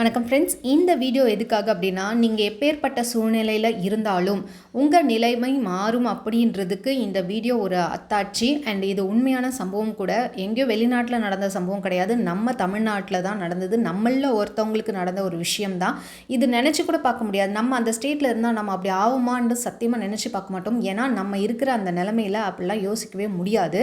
வணக்கம் ஃப்ரெண்ட்ஸ் இந்த வீடியோ எதுக்காக அப்படின்னா நீங்கள் எப்பேற்பட்ட சூழ்நிலையில் இருந்தாலும் உங்கள் நிலைமை மாறும் அப்படின்றதுக்கு இந்த வீடியோ ஒரு அத்தாட்சி. அண்ட் இது உண்மையான சம்பவம் கூட எங்கேயோ வெளிநாட்டில் நடந்த சம்பவம் கிடையாது. நம்ம தமிழ்நாட்டில் தான் நடந்தது. நம்மளில் ஒருத்தவங்களுக்கு நடந்த ஒரு விஷயம்தான். இது நினச்சி கூட பார்க்க முடியாது. நம்ம அந்த ஸ்டேட்டில் இருந்தால் நம்ம அப்படி ஆகுமான்னு சத்தியமாக நினச்சி பார்க்க மாட்டோம். ஏன்னா நம்ம இருக்கிற அந்த நிலமையில் அப்படிலாம் யோசிக்கவே முடியாது.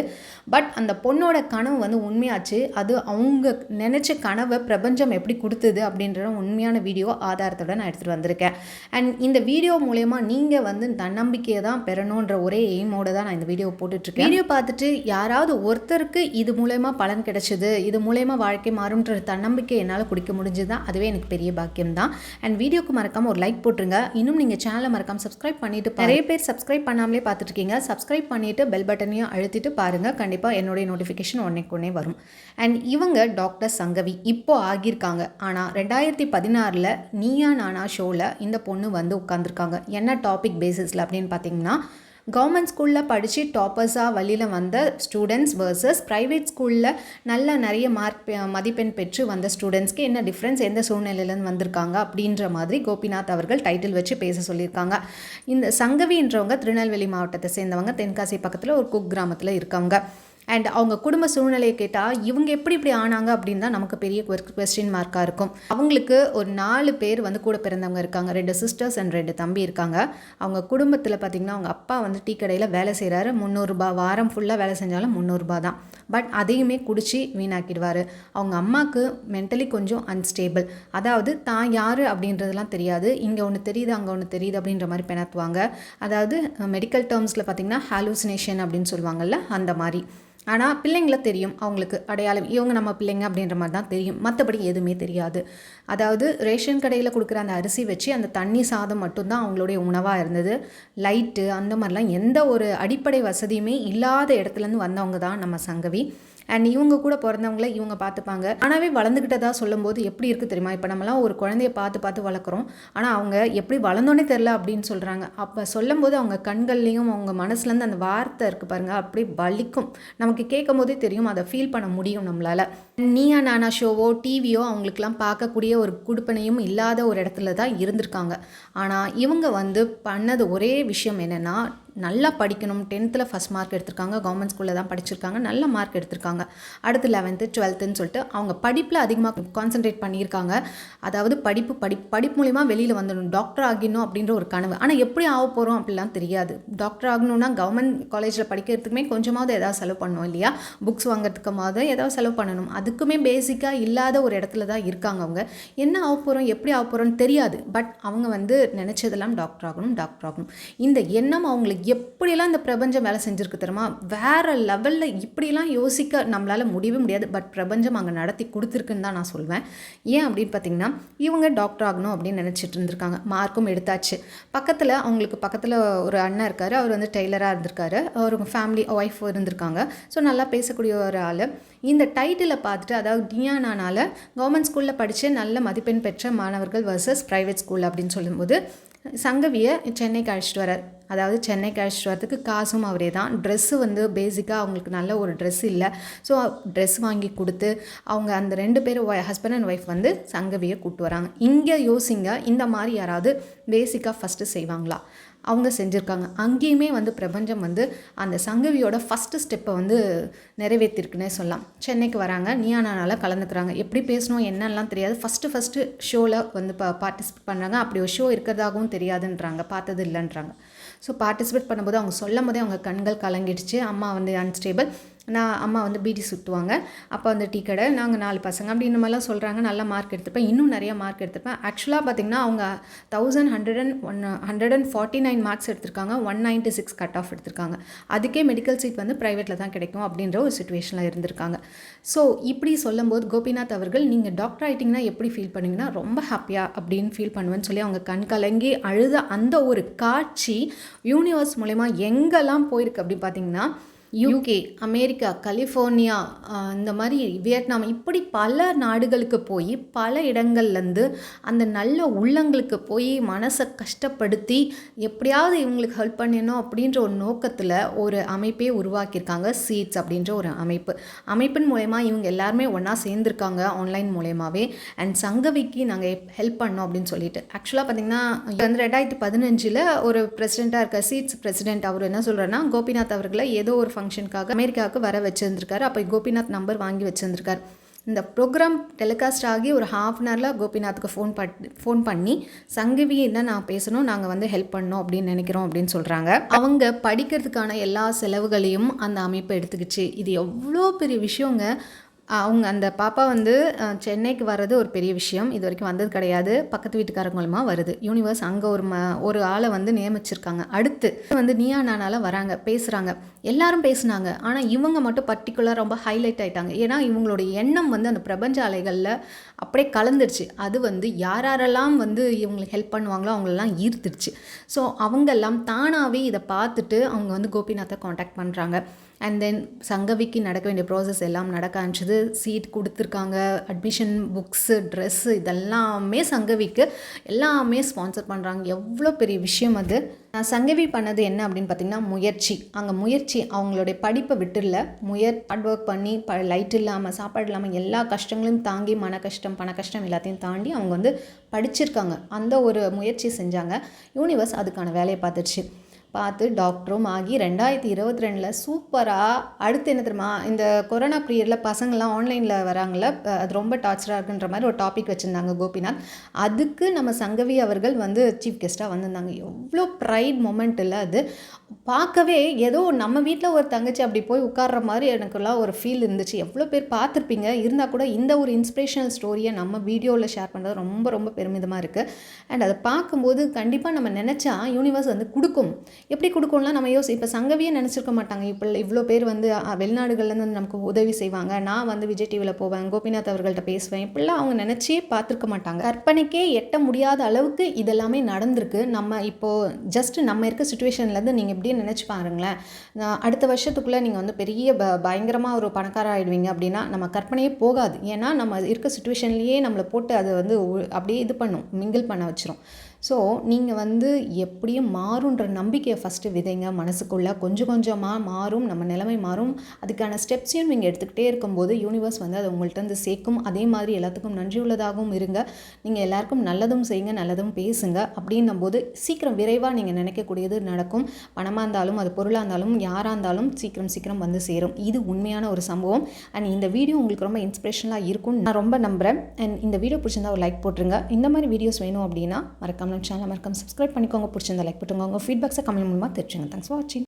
பட் அந்த பொண்ணோட கனவு வந்து உண்மையாச்சு. அது அவங்க நினச்ச கனவை பிரபஞ்சம் எப்படி கொடுத்தது அப்படின்னு அப்படின்ற உண்மையான வீடியோ ஆதாரத்தோட நான் எடுத்துகிட்டு வந்திருக்கேன். அண்ட் இந்த வீடியோ மூலயமா நீங்கள் வந்து தன்னம்பிக்கையை தான் பெறணுன்ற ஒரே எய்மோட தான் நான் இந்த வீடியோ போட்டுட்ருக்கேன். வீடியோ பார்த்துட்டு யாராவது ஒருத்தருக்கு இது மூலயமா பலன் கிடைச்சது இது மூலயமா வாழ்க்கை மாறும்ன்ற தன்னம்பிக்கை என்னால் குடிக்க முடிஞ்சது அதுவே எனக்கு பெரிய பாக்கியம் தான். அண்ட் வீடியோக்கு மறக்காமல் ஒரு லைக் போட்டுருங்க. இன்னும் நீங்கள் சேனலை மறக்காமல் சப்ஸ்கிரைப் பண்ணிட்டு நிறைய பேர் சப்ஸ்கிரைப் பண்ணாமலே பார்த்துட்டு இருக்கீங்க சப்ஸ்கிரைப் பண்ணிட்டு பெல் பட்டனையும் அழுத்திட்டு பாருங்க. கண்டிப்பாக என்னுடைய நோட்டிஃபிகேஷன் உடனே வரும். அண்ட் இவங்க டாக்டர் சங்கவி இப்போ ஆகியிருக்காங்க. ஆனால் ரெண்டாயிரத்தி ரெண்டாயிரத்தி பதினாறில் நீயா நானா ஷோவில் இந்த பொண்ணு வந்து உட்காந்துருக்காங்க என்ன டாபிக் பேசிஸில் அப்படின்னு பார்த்தீங்கன்னா கவர்மெண்ட் ஸ்கூலில் படித்து டாப்பர்ஸாக வழியில் வந்த ஸ்டூடெண்ட்ஸ் வர்சஸ் ப்ரைவேட் ஸ்கூலில் நல்ல நிறைய மார்க் மதிப்பெண் பெற்று வந்த ஸ்டூடெண்ட்ஸ்க்கு என்ன டிஃப்ரென்ஸ் எந்த சூழ்நிலையிலேருந்து வந்திருக்காங்க அப்படின்ற மாதிரி கோபிநாத் அவர்கள் டைட்டில் வச்சு பேச சொல்லியிருக்காங்க. இந்த சங்கவின்றவங்க திருநெல்வேலி மாவட்டத்தை சேர்ந்தவங்க தென்காசி பக்கத்தில் ஒரு குக் கிராமத்தில் இருக்கவங்க. அண்ட் அவங்க குடும்ப சூழ்நிலையை கேட்டால் இவங்க எப்படி இப்படி ஆனாங்க அப்படின்னு தான் நமக்கு பெரிய கொஸ்டின் மார்க்காக இருக்கும். அவங்களுக்கு ஒரு நாலு பேர் வந்து கூட பிறந்தவங்க இருக்காங்க. ரெண்டு சிஸ்டர்ஸ் அண்ட் ரெண்டு தம்பி இருக்காங்க. அவங்க குடும்பத்தில் பார்த்திங்கன்னா அவங்க அப்பா வந்து டீ கடையில் வேலை செய்கிறாரு முந்நூறுரூபா வாரம் ஃபுல்லாக வேலை செஞ்சாலும் முந்நூறுரூபா தான். பட் அதையுமே குடிச்சு வீணாக்கிடுவார். அவங்க அம்மாவுக்கு மென்டலி கொஞ்சம் அன்ஸ்டேபிள் அதாவது தான் யார்? அப்படின்றதுலாம் தெரியாது. இங்கே ஒன்று தெரியுது அங்கே ஒன்று தெரியுது அப்படின்ற மாதிரி பெணத்துவாங்க. அதாவது மெடிக்கல் டேர்ம்ஸில் பார்த்திங்கன்னா ஹாலூசினேஷன் அப்படின்னு சொல்லுவாங்கள்ல அந்த மாதிரி. ஆனால் பிள்ளைங்களை தெரியும் அவங்களுக்கு அடையாளம். இவங்க நம்ம பிள்ளைங்க அப்படின்ற மாதிரி தான் தெரியும். மற்றபடி எதுவுமே தெரியாது. அதாவது ரேஷன் கடையில் கொடுக்குற அந்த அரிசி வச்சு அந்த தண்ணி சாதம் மட்டும்தான் அவங்களுடைய உணவாக இருந்தது. லைட்டு அந்த மாதிரிலாம் எந்த ஒரு அடிப்படை வசதியுமே இல்லாத இடத்துலேருந்து வந்தவங்க தான் நம்ம சங்கவி. அண்ட் இவங்க கூட பிறந்தவங்கள இவங்க பார்த்துப்பாங்க. ஆனாவே வளர்ந்துக்கிட்டதா சொல்லும்போது எப்படி இருக்குது தெரியுமா? இப்போ நம்மலாம் ஒரு குழந்தைய பார்த்து பார்த்து வளர்க்குறோம். ஆனால் அவங்க எப்படி வளர்ந்தோன்னே தெரில அப்படின்னு சொல்கிறாங்க அப்போ சொல்லும்போது அவங்க கண்கள்லேயும் அவங்க மனசுலேருந்து அந்த வார்த்தை இருக்குது பாருங்கள் அப்படி வலிக்கும். நமக்கு கேட்கும் போதே தெரியும் அதை ஃபீல் பண்ண முடியும் நம்மளால். நீயா நானா ஷோவோ டிவியோ அவங்களுக்குலாம் பார்க்கக்கூடிய ஒரு குடுப்பனையும் இல்லாத ஒரு இடத்துல தான் இருந்திருக்காங்க. ஆனால் இவங்க வந்து பண்ணது ஒரே விஷயம் என்னென்னா நல்லா படிக்கணும். டென்த்தில் ஃபஸ்ட் மார்க் எடுத்திருக்காங்க. கவர்மெண்ட் ஸ்கூலில் தான் படிச்சிருக்காங்க. நல்ல மார்க் எடுத்திருக்காங்க. அடுத்து லெவன்த்து டுவெல்த்துன்னு சொல்லிட்டு அவங்க படிப்பில் அதிகமாக கான்சென்ட்ரேட் பண்ணியிருக்காங்க. அதாவது படிப்பு படி படிப்பு மூலிமா வெளியில் வந்துடணும். டாக்டர் ஆகிடணும் அப்படின்ற ஒரு கனவு. ஆனால் எப்படி ஆக போகிறோம் அப்படிலாம் தெரியாது. டாக்டர் ஆகணும்னா கவர்மெண்ட் காலேஜில் படிக்கிறதுக்குமே கொஞ்சமாவது ஏதாவது செலவு பண்ணணும் இல்லையா? புக்ஸ் வாங்குறதுக்குமாவது ஏதாவது செலவு பண்ணணும். அதுக்குமே பேசிக்காக இல்லாத ஒரு இடத்துல தான் இருக்காங்க அவங்க. என்ன ஆக போகிறோம் எப்படி ஆக போகிறோம்னு தெரியாது. பட் அவங்க வந்து நினச்சதெல்லாம் டாக்டர் ஆகணும் டாக்டர் ஆகணும். இந்த எண்ணம் அவங்களுக்கு எப்படியெல்லாம் இந்த பிரபஞ்சம் வேலை செஞ்சுருக்கு தெரியுமா? வேறு லெவலில் இப்படிலாம் யோசிக்க நம்மளால் முடியவே முடியாது. பட் பிரபஞ்சம் அங்கே நடத்தி கொடுத்துருக்குன்னு தான் நான் சொல்வேன். ஏன் அப்படின்னு பார்த்தீங்கன்னா இவங்க டாக்டர் ஆகணும் அப்படின்னு நினச்சிட்டு இருந்திருக்காங்க. மார்க்கும் எடுத்தாச்சு. பக்கத்தில் அவங்களுக்கு பக்கத்தில் ஒரு அண்ணன் இருக்கார். அவர் வந்து டெய்லராக இருந்திருக்காரு. அவர் ஃபேமிலி ஒய்ஃப் இருந்திருக்காங்க. ஸோ நல்லா பேசக்கூடிய ஒரு ஆள். இந்த டைட்டிலை பார்த்துட்டு அதாவது டியானானால் கவர்மெண்ட் ஸ்கூலில் படித்து நல்ல மதிப்பெண் பெற்ற மாணவர்கள் வர்சஸ் ப்ரைவேட் ஸ்கூல் அப்படின்னு சொல்லும்போது சங்கவியை சென்னைக்கு அழைச்சிட்டு வரார் அதாவது சென்னைக்கு அழைச்சிட்டு வரதுக்கு காசும் அவரே தான். ட்ரெஸ்ஸு வந்து பேசிக்காக அவங்களுக்கு நல்ல ஒரு ட்ரெஸ் இல்லை. ஸோ ட்ரெஸ் வாங்கி கொடுத்து அவங்க அந்த ரெண்டு பேரும் ஹஸ்பண்ட் அண்ட் ஒய்ஃப் வந்து சங்கவியை கூப்பிட்டு வராங்க. இங்கே யோசிங்க இந்த மாதிரி யாராவது பேசிக்காக ஃபஸ்ட்டு செய்வாங்களா? அவங்க செஞ்சுருக்காங்க. அங்கேயுமே வந்து பிரபஞ்சம் வந்து அந்த சங்கவியோட ஃபஸ்ட்டு ஸ்டெப்பை வந்து நிறைவேற்றிருக்குன்னே சொல்லலாம். சென்னைக்கு வராங்க நியானானால கலந்துக்கிறாங்க. எப்படி பேசணும் என்னெல்லாம் தெரியாது. ஃபஸ்ட்டு ஃபஸ்ட்டு ஷோவில் வந்து பா பார்ட்டிசிபேட் பண்ணுறாங்க அப்படி ஒரு ஷோ இருக்கிறதாகவும் தெரியாதுன்றாங்க. பார்த்தது இல்லைன்றாங்க. ஸோ பார்ட்டிசிபேட் பண்ணும்போது அவங்க சொல்லும் போதே அவங்க கண்கள் கலங்கிடுச்சு. அம்மா வந்து அன்ஸ்டேபிள் நான் அம்மா வந்து பீடி சுற்றுவாங்க அப்போ வந்து டீ கடை நாங்கள் நாலு பசங்க. அப்படின்ற மாதிரிலாம் சொல்கிறாங்க நல்லா மார்க் எடுத்துப்பேன். இன்னும் நிறைய மார்க் எடுத்துப்பேன். ஆக்சுவலாக பார்த்திங்கன்னா அவங்க thousand hundred and one hundred and forty nine marks எடுத்திருக்காங்க. One ninety six cut off எடுத்திருக்காங்க. அதுக்கே மெடிக்கல் சீட் வந்து ப்ரைவேட்டில் தான் கிடைக்கும் அப்படின்ற ஒரு சுச்சுவேஷனில் இருந்திருக்காங்க. ஸோ இப்படி சொல்லும்போது கோபிநாத் அவர்கள் நீங்கள் டாக்டர் ஆகிட்டிங்கன்னா எப்படி ஃபீல் பண்ணுவீங்கன்னா ரொம்ப ஹாப்பியாக அப்படின்னு ஃபீல் பண்ணுவேன்னு சொல்லி அவங்க கண் கலங்கி அழுத அந்த ஒரு காட்சி யூனிவர்ஸ் மூலயமா எங்கெல்லாம் போயிருக்கு அப்படி பார்த்தீங்கன்னா யூகே அமெரிக்கா கலிஃபோர்னியா இந்த மாதிரி வியட்நாம் இப்படி பல நாடுகளுக்கு போய் பல இடங்கள்லேருந்து அந்த நல்ல உள்ளங்களுக்கு போய் மனசை கஷ்டப்படுத்தி எப்படியாவது இவங்களுக்கு ஹெல்ப் பண்ணணும் அப்படின்ற ஒரு நோக்கத்தில் ஒரு அமைப்பே உருவாக்கியிருக்காங்க சீட்ஸ் அப்படின்ற ஒரு அமைப்பு. அமைப்பின் மூலயமா இவங்க எல்லாருமே ஒன்றா சேர்ந்துருக்காங்க ஆன்லைன் மூலயமாவே. அண்ட் சங்கவிக்கு நாங்கள் ஹெல்ப் பண்ணோம் அப்படின்னு சொல்லிட்டு. ஆக்சுவலாக பார்த்தீங்கன்னா வந்து ரெண்டாயிரத்தி பதினஞ்சில் ஒரு பிரசிடெண்ட்டாக இருக்க சீட்ஸ் பிரசிடென்ட் அவர் என்ன சொல்கிறேன்னா கோபிநாத் அவர்களை ஏதோ ஒரு ஃபங்க்ஷனுக்காக அமெரிக்காவுக்கு வர வச்சுருந்துருக்காரு. அப்போ கோபிநாத் நம்பர் வாங்கி வச்சுருந்துருக்கார். இந்த ப்ரோக்ராம் டெலிகாஸ்ட் ஆகி ஒரு ஹாஃப் அன் ஹவரில் கோபிநாத்துக்கு ஃபோன் பண்ணி ஃபோன் பண்ணி சங்கவி என்ன நான் பேசணும்? நாங்கள் வந்து ஹெல்ப் பண்ணோம் அப்படின்னு நினைக்கிறோம் அப்படின்னு சொல்கிறாங்க அவங்க படிக்கிறதுக்கான எல்லா செலவுகளையும் அந்த அமைப்பு எடுத்துக்கிச்சு. இது எவ்வளோ பெரிய விஷயங்க. அவங்க அந்த பாப்பா வந்து சென்னைக்கு வர்றது ஒரு பெரிய விஷயம். இது வரைக்கும் வந்தது கிடையாது. பக்கத்து வீட்டுக்காரங்க மூலமாக வருது. யூனிவர்ஸ் அங்கே ஒரு ம ஒரு ஆளை வந்து நியமிச்சிருக்காங்க. அடுத்து வந்து நீயா நானால வராங்க பேசுகிறாங்க எல்லாரும் பேசுனாங்க. ஆனால் இவங்க மட்டும் பர்டிகுலர் ரொம்ப ஹைலைட் ஆகிட்டாங்க ஏன்னா இவங்களோட எண்ணம் வந்து அந்த பிரபஞ்ச அலைகளில் அப்படியே கலந்துருச்சு. அது வந்து யார் யாரெல்லாம் வந்து இவங்களுக்கு ஹெல்ப் பண்ணுவாங்களோ அவங்களெல்லாம் ஈர்த்துருச்சு ஸோ அவங்கெல்லாம் தானாகவே இதை பார்த்துட்டு அவங்க வந்து கோபிநாத்தை காண்டாக்ட் பண்ணுறாங்க அண்ட் தென் சங்கவிக்கு நடக்க வேண்டிய ப்ராசஸ் எல்லாம் நடக்க ஆரம்பிச்சது. சீட் கொடுத்துருக்காங்க அட்மிஷன் புக்ஸு ட்ரெஸ்ஸு இதெல்லாமே சங்கவிக்கு எல்லாமே ஸ்பான்சர் பண்ணுறாங்க எவ்வளோ பெரிய விஷயம் அது. நான் சங்கவி பண்ணது என்ன அப்படின்னு பார்த்தீங்கன்னா முயற்சி. அங்கே முயற்சி அவங்களுடைய படிப்பை விட்டுல முயற் ஹார்ட் ஒர்க் பண்ணி ப லைட் இல்லாமல் சாப்பாடு இல்லாமல் எல்லா கஷ்டங்களையும் தாங்கி மன கஷ்டம் பண கஷ்டம் எல்லாத்தையும் தாண்டி அவங்க வந்து படிச்சிருக்காங்க. அந்த ஒரு முயற்சி செஞ்சாங்க. யூனிவர்ஸ் அதுக்கான வேலையை பார்த்துச்சு பார்த்து டாக்டரும் ஆகி ரெண்டாயிரத்தி இருபத்தி ரெண்டில் சூப்பராக அடுத்து என்ன தெரியுமா இந்த கொரோனா பீரியடில் பசங்கள்லாம் ஆன்லைனில் வராங்கல்ல அது ரொம்ப டார்ச்சராக இருக்குன்ற மாதிரி ஒரு டாபிக் வச்சுருந்தாங்க கோபிநாத். அதுக்கு நம்ம சங்கவி அவர்கள் வந்து சீஃப் கெஸ்ட்டாக வந்திருந்தாங்க. எவ்வளோ ப்ரைட் மொமெண்ட் இல்லை அது. பார்க்கவே ஏதோ நம்ம வீட்டில் ஒரு தங்கச்சி அப்படி போய் உட்கார்ற மாதிரி எனக்குலாம் ஒரு ஃபீல் இருந்துச்சு. எவ்வளோ பேர் பார்த்துருப்பீங்க? இருந்தால் கூட இந்த ஒரு இன்ஸ்பிரேஷனல் ஸ்டோரியை நம்ம வீடியோவில் ஷேர் பண்ணுறது ரொம்ப ரொம்ப பெருமிதமாக இருக்குது அண்ட் அதை பார்க்கும்போது கண்டிப்பாக நம்ம நினச்சா யூனிவர்ஸ் வந்து கொடுக்கும். எப்படி கொடுக்கணும்லாம் நம்ம யோசி இப்போ சங்கவியே நினச்சிருக்க மாட்டாங்க. இப்போ இவ்வளோ பேர் வந்து வெளிநாடுகள்லேருந்து வந்து நமக்கு உதவி செய்வாங்க. நான் வந்து விஜய் டிவியில் போவேன் கோபிநாத் அவர்கள்ட்ட பேசுவேன். இப்படிலாம் அவங்க நினச்சே பார்த்துருக்க மாட்டாங்க. கற்பனைக்கே எட்ட முடியாத அளவுக்கு இதெல்லாமே நடந்திருக்கு. நம்ம இப்போது ஜஸ்ட் நம்ம இருக்க சுச்சுவேஷன்லேருந்து நீங்கள் எப்படியும் நினச்சி பாருங்களேன். அடுத்த வருஷத்துக்குள்ளே நீங்கள் வந்து பெரிய ப பயங்கரமாக ஒரு பணக்காரர் ஆகிடுவீங்க அப்படின்னா நம்ம கற்பனையே போகாது. ஏன்னா நம்ம இருக்க சுச்சுவேஷன்லேயே நம்மளை போட்டு அதை வந்து அப்படியே இது பண்ணும் மிங்கிள் பண்ண வச்சிரும். ஸோ நீங்கள் வந்து எப்படியும் மாறுன்ற நம்பிக்கையை ஃபஸ்ட்டு விதைங்க. மனசுக்குள்ளே கொஞ்சம் கொஞ்சமாக மாறும். நம்ம நிலைமை மாறும். அதுக்கான ஸ்டெப்ஸையும் நீங்கள் எடுத்துக்கிட்டே இருக்கும்போது யூனிவர்ஸ் வந்து அதை உங்கள்கிட்ட வந்து சேர்க்கும். அதே மாதிரி எல்லாத்துக்கும் நன்றி உள்ளதாகவும் இருங்க. நீங்கள் எல்லாருக்கும் நல்லதும் செய்யுங்க நல்லதும் பேசுங்க அப்படின்னும் போது சீக்கிரம் விரைவாக நீங்கள் நினைக்கக்கூடியது நடக்கும். பணமாக இருந்தாலும் அது பொருளாக இருந்தாலும் யாராக இருந்தாலும் சீக்கிரம் சீக்கிரம் வந்து சேரும். இது உண்மையான ஒரு சம்பவம். அண்ட் இந்த வீடியோ உங்களுக்கு ரொம்ப இன்ஸ்பிரேஷனாக இருக்கும் நான் ரொம்ப நம்புகிறேன் அண்ட் இந்த வீடியோ பிடிச்சிருந்தா ஒரு லைக் போட்டுருங்க. இந்த மாதிரி வீடியோஸ் வேணும் அப்படின்னா மறக்காம சேனல் மறக்காம சப்ஸ்கிரைப் பண்ணிக்கோங்க. பிடிச்சிருந்தா லைக் பண்ணுங்க. உங்கள் ஃபீட்பேக்ஸை கமெண்ட் மூலமாக தெரிஞ்சுங்க. தேங்க்ஸ் ஃபார் வாட்சிங்